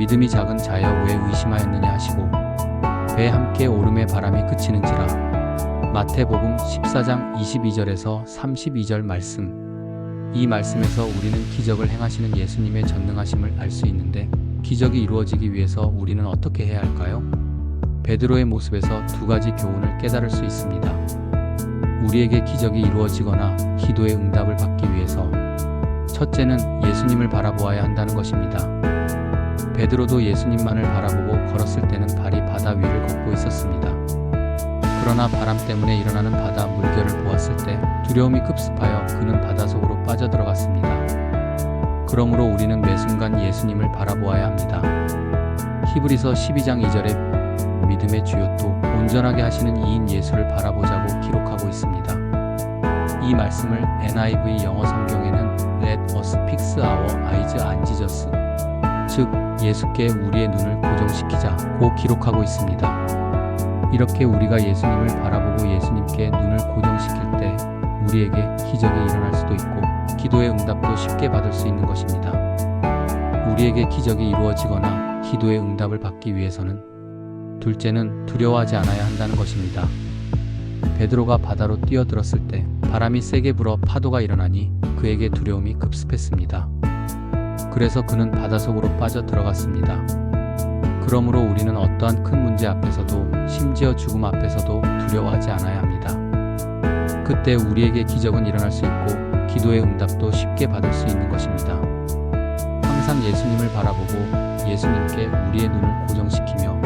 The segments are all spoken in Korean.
믿음이 작은 자여 왜 의심하였느냐 하시고 배에 함께 오름의 바람이 그치는지라 마태복음 14장 22절에서 32절 말씀 이 말씀에서 우리는 기적을 행하시는 예수님의 전능하심을 알 수 있는데 기적이 이루어지기 위해서 우리는 어떻게 해야 할까요? 베드로의 모습에서 두 가지 교훈을 깨달을 수 있습니다. 우리에게 기적이 이루어지거나 기도의 응답을 받기 위해서 첫째는 예수님을 바라보아야 한다는 것입니다. 베드로도 예수님만을 바라보고 걸었을 때는 발이 바다 위를 걷고 있었습니다. 그러나 바람 때문에 일어나는 바다 물결을 보았을 때 두려움이 급습하여 그는 바다 속으로 빠져들어갔습니다. 그러므로 우리는 매 순간 예수님을 바라보아야 합니다. 히브리서 12장 2절에 믿음의 주요 또 온전하게 하시는 이인 예수를 바라보자고 기록하고 있습니다. 이 말씀을 NIV 영어 성경에는 Let us fix our eyes on Jesus 즉 예수께 우리의 눈을 고정시키자 고 기록하고 있습니다. 이렇게 우리가 예수님을 바라보고 예수님께 눈을 고정시킬 때 우리에게 기적이 일어날 수도 있고 기도의 응답도 쉽게 받을 수 있는 것입니다. 우리에게 기적이 이루어지거나 기도의 응답을 받기 위해서는 둘째는 두려워하지 않아야 한다는 것입니다. 베드로가 바다로 뛰어들었을 때 바람이 세게 불어 파도가 일어나니 그에게 두려움이 급습했습니다. 그래서 그는 바다 속으로 빠져 들어갔습니다. 그러므로 우리는 어떠한 큰 문제 앞에서도 심지어 죽음 앞에서도 두려워하지 않아야 합니다. 그때 우리에게 기적은 일어날 수 있고 기도의 응답도 쉽게 받을 수 있는 것입니다. 항상 예수님을 바라보고 예수님께 우리의 눈을 고정시키며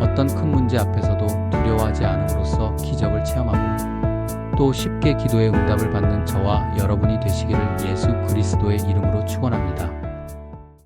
어떤 큰 문제 앞에서도 두려워하지 않음으로써 기적을 체험하고 또 쉽게 기도의 응답을 받는 저와 여러분이 되시기를 예수 그리스도의 이름으로 축원합니다.